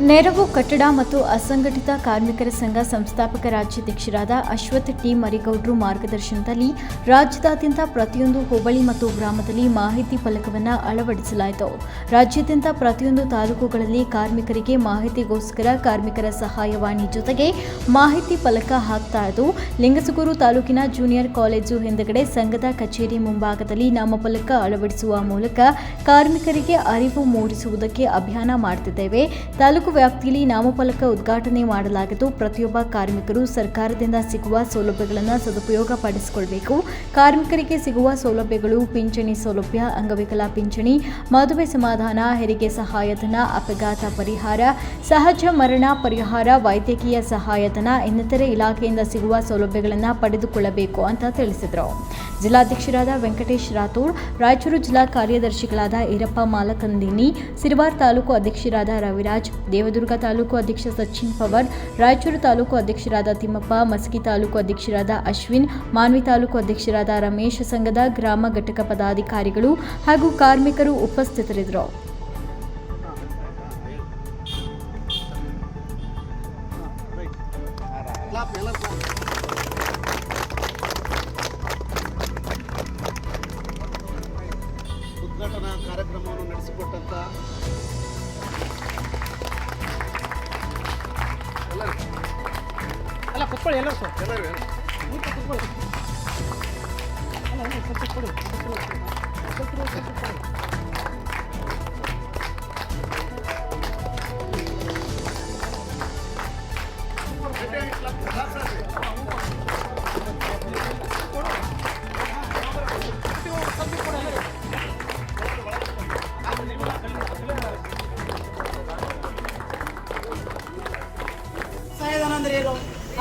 ನೆರವು ಕಟ್ಟಡ ಮತ್ತು ಅಸಂಘಟಿತ ಕಾರ್ಮಿಕರ ಸಂಘ ಸಂಸ್ಥಾಪಕ ರಾಜ್ಯಾಧ್ಯಕ್ಷರಾದ ಅಶ್ವಥ್ ಟಿ. ಮರಿಗೌಡ್ರು ಮಾರ್ಗದರ್ಶನದಲ್ಲಿ ರಾಜ್ಯದಾದ್ಯಂತ ಪ್ರತಿಯೊಂದು ಹೋಬಳಿ ಮತ್ತು ಗ್ರಾಮದಲ್ಲಿ ಮಾಹಿತಿ ಫಲಕವನ್ನು ಅಳವಡಿಸಲಾಯಿತು. ರಾಜ್ಯಾದ್ಯಂತ ಪ್ರತಿಯೊಂದು ತಾಲೂಕುಗಳಲ್ಲಿ ಕಾರ್ಮಿಕರಿಗೆ ಮಾಹಿತಿಗೋಸ್ಕರ ಕಾರ್ಮಿಕರ ಸಹಾಯವಾಣಿ ಜೊತೆಗೆ ಮಾಹಿತಿ ಫಲಕ ಹಾಕ್ತಾ ಇದ್ದು, ಲಿಂಗಸಗೂರು ತಾಲೂಕಿನ ಜೂನಿಯರ್ ಕಾಲೇಜು ಹಿಂದಗಡೆ ಸಂಘದ ಕಚೇರಿ ಮುಂಭಾಗದಲ್ಲಿ ನಾಮಫಲಕ ಅಳವಡಿಸುವ ಮೂಲಕ ಕಾರ್ಮಿಕರಿಗೆ ಅರಿವು ಮೂಡಿಸುವುದಕ್ಕೆ ಅಭಿಯಾನ ಮಾಡುತ್ತಿದ್ದೇವೆ ತಾಲೂಕು ವ್ಯಾಪ್ತಿಯಲ್ಲಿ ನಾಮಫಲಕ ಉದ್ಘಾಟನೆ ಮಾಡಲಾಗಿದ್ದು, ಪ್ರತಿಯೊಬ್ಬ ಕಾರ್ಮಿಕರು ಸರ್ಕಾರದಿಂದ ಸಿಗುವ ಸೌಲಭ್ಯಗಳನ್ನು ಸದುಪಯೋಗ ಪಡಿಸಿಕೊಳ್ಳಬೇಕು ಕಾರ್ಮಿಕರಿಗೆ ಸಿಗುವ ಸೌಲಭ್ಯಗಳು ಪಿಂಚಣಿ ಸೌಲಭ್ಯ, ಅಂಗವಿಕಲ ಪಿಂಚಣಿ, ಮದುವೆ ಸಮಾಧಾನ, ಹೆರಿಗೆ ಸಹಾಯಧನ, ಅಪಘಾತ ಪರಿಹಾರ, ಸಹಜ ಮರಣ ಪರಿಹಾರ, ವೈದ್ಯಕೀಯ ಸಹಾಯಧನ, ಇನ್ನಿತರೆ ಇಲಾಖೆಯಿಂದ ಸಿಗುವ ಸೌಲಭ್ಯಗಳನ್ನು ಪಡೆದುಕೊಳ್ಳಬೇಕು ಅಂತ ತಿಳಿಸಿದರು. ಜಿಲ್ಲಾಧ್ಯಕ್ಷರಾದ ವೆಂಕಟೇಶ್ ರಾಥೋಡ್, ರಾಯಚೂರು ಜಿಲ್ಲಾ ಕಾರ್ಯದರ್ಶಿಗಳಾದ ಈರಪ್ಪ ಮಾಲಕಂದಿನಿ, ಸಿರಿವಾರ್ ತಾಲೂಕು ಅಧ್ಯಕ್ಷರಾದ ರವಿರಾಜ್ ದೇವದುರ್ಗ ತಾಲೂಕು ಅಧ್ಯಕ್ಷ ಸಚಿನ್ ಪವಾರ್, ರಾಯಚೂರು ತಾಲೂಕು ಅಧ್ಯಕ್ಷರಾದ ತಿಮ್ಮಪ್ಪ ಮಸ್ಕಿ ತಾಲೂಕು ಅಧ್ಯಕ್ಷರಾದ ಅಶ್ವಿನ್, ಮಾನ್ವಿ ತಾಲೂಕು ಅಧ್ಯಕ್ಷರಾದ ರಮೇಶ್ ಸಂಘದ ಗ್ರಾಮ ಘಟಕ ಪದಾಧಿಕಾರಿಗಳು ಹಾಗೂ ಕಾರ್ಮಿಕರು ಉಪಸ್ಥಿತರಿದ್ದರು. ಉದ್ಘಾಟನಾ ಕಾರ್ಯಕ್ರಮವನ್ನು ನಡೆಸಿಕೊಟ್ಟಂತ ಅಲ್ಲ ಕುತ್ಕೊಳ್ಳಿ ಎಲ್ಲರೂ ಸರ್ ಕುತ್ಕೊಳ್ಳಿ.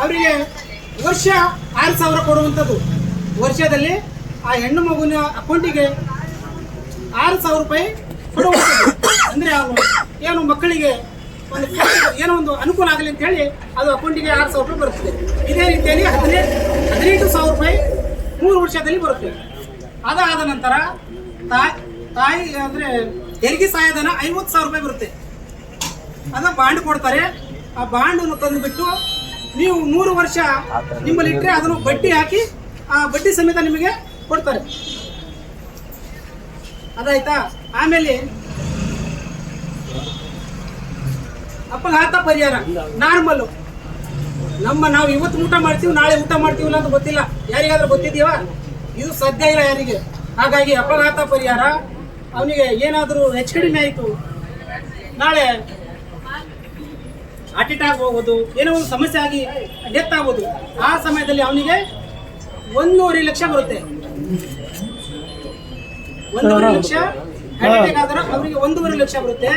ಅವರಿಗೆ ವರ್ಷ ಆರು ಸಾವಿರ ಕೊಡುವಂಥದ್ದು. ವರ್ಷದಲ್ಲಿ ಆ ಹೆಣ್ಣು ಮಗುವಿನ ಅಕೌಂಟಿಗೆ ಆರು ಸಾವಿರ ರೂಪಾಯಿ ಕೊಡುವಂಥದ್ದು. ಅಂದರೆ ಅವರು ಏನು ಮಕ್ಕಳಿಗೆ ಒಂದು ಏನೋ ಒಂದು ಅನುಕೂಲ ಆಗಲಿ ಅಂತ ಹೇಳಿ ಅದು ಅಕೌಂಟಿಗೆ ಆರು ಸಾವಿರ ರೂಪಾಯಿ ಬರುತ್ತದೆ ಇದೇ ರೀತಿಯಲ್ಲಿ ಹದಿನೈದು ಹದಿನೆಂಟು ಸಾವಿರ ರೂಪಾಯಿ ಮೂರು ವರ್ಷದಲ್ಲಿ ಬರುತ್ತೆ. ಅದಾದ ನಂತರ ತಾಯಿ ತಾಯಿ ಅಂದರೆ ಹೆರಿಗೆ ಸಹಾಯಧನ ಐವತ್ತು ಸಾವಿರ ರೂಪಾಯಿ ಬರುತ್ತೆ. ಅದ ಬಾಂಡ್ ಕೊಡ್ತಾರೆ. ಆ ಬಾಂಡನ್ನು ತಂದುಬಿಟ್ಟು ನೀವು ಮೂರು ವರ್ಷ ನಿಮ್ಮಲ್ಲಿ ಇಟ್ಟರೆ ಅದನ್ನು ಬಡ್ಡಿ ಹಾಕಿ, ಆ ಬಡ್ಡಿ ಸಮೇತ ನಿಮಗೆ ಕೊಡ್ತಾರೆ. ಅದಾಯ್ತಾ? ಆಮೇಲೆ ಅಪಘಾತ ಪರಿಹಾರ ನಾರ್ಮಲ್ ನಮ್ಮ ನಾವು ಇವತ್ತು ಊಟ ಮಾಡ್ತೀವಿ, ನಾಳೆ ಊಟ ಮಾಡ್ತೀವಿಲ್ಲ ಅಂತ ಗೊತ್ತಿಲ್ಲ. ಯಾರಿಗಾದ್ರೂ ಗೊತ್ತಿದೆಯಾ? ಇದು ಸದ್ಯ ಇಲ್ಲ ಯಾರಿಗೆ. ಹಾಗಾಗಿ ಅಪಘಾತ ಪರಿಹಾರ, ಅವನಿಗೆ ಏನಾದರೂ ಹೆಚ್ಚು ಕಡಿಮೆ ಆಯಿತು, ನಾಳೆ ಹಾರ್ಟ್ ಅಟ್ಯಾಕ್ ಹೋಗೋದು ಏನೋ ಒಂದು ಸಮಸ್ಯೆ ಆಗಿ ಡೆತ್ ಆಗೋದು ಆ ಸಮಯದಲ್ಲಿ ಅವನಿಗೆ ಒಂದೂವರೆ ಲಕ್ಷ ಬರುತ್ತೆ. ಒಂದೂವರೆ ಲಕ್ಷ ಆದ್ರೆ ಅವರಿಗೆ ಒಂದೂವರೆ ಲಕ್ಷ ಬರುತ್ತೆ.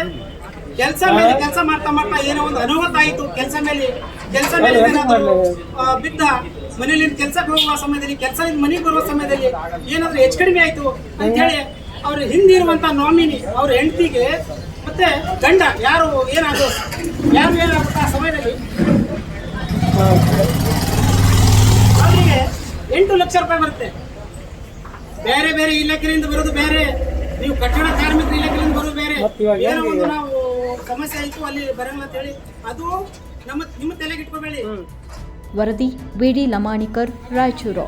ಕೆಲಸ ಮೇಲೆ ಕೆಲಸ ಮಾಡ್ತಾ ಮಾಡ್ತಾ ಏನೋ ಒಂದು ಅನುಮತ ಆಯಿತು ಕೆಲಸ ಮೇಲೆ ಕೆಲಸ ಮೇಲೆ ಏನಾದರೂ ಬಿದ್ದ ಮನೇಲಿ ಕೆಲಸಕ್ಕೆ ಹೋಗುವ ಸಮಯದಲ್ಲಿ ಕೆಲಸದಿಂದ ಮನೆಗೆ ಬರುವ ಸಮಯದಲ್ಲಿ ಏನಾದರೂ ಹೆಚ್ಚು ಕಡಿಮೆ ಆಯಿತು ಅಂತ ಹೇಳಿ ಅವ್ರ ಹಿಂದಿರುವಂತ ನಾಮಿನಿ ಅವ್ರ ಹೆಂಡತಿಗೆ ಮತ್ತೆ ಗಂಡ ಯಾರು ಏನಾದ್ರು ಯಾರು ಏನಾಗುತ್ತೆ ಆ ಸಮಯದಲ್ಲಿ ಅವರಿಗೆ ಎಂಟು ಲಕ್ಷ ರೂಪಾಯಿ ಬರುತ್ತೆ. ಬೇರೆ ಬೇರೆ ಇಲಾಖೆಯಿಂದ ಬರೋದು ಬೇರೆ ನೀವು ಕಟ್ಟಡ ಕಾರ್ಮಿಕರ ಇಲಾಖೆಯಿಂದ ಬರೋದು ಬೇರೆ. ಏನೋ ಒಂದು ನಾವು ಸಮಸ್ಯೆ ಆಯ್ತು ಅಲ್ಲಿ ಬರಲ್ಲ ಅಂತ ಹೇಳಿ. ಅದು ನಮ್ಮ ನಿಮ್ಮ ತಲೆಗೆ ಇಟ್ಕೋಬೇಡಿ. ವರದಿ ಬಿಡಿ ಲಮಾಣಿಕರ್ ರಾಯಚೂರು.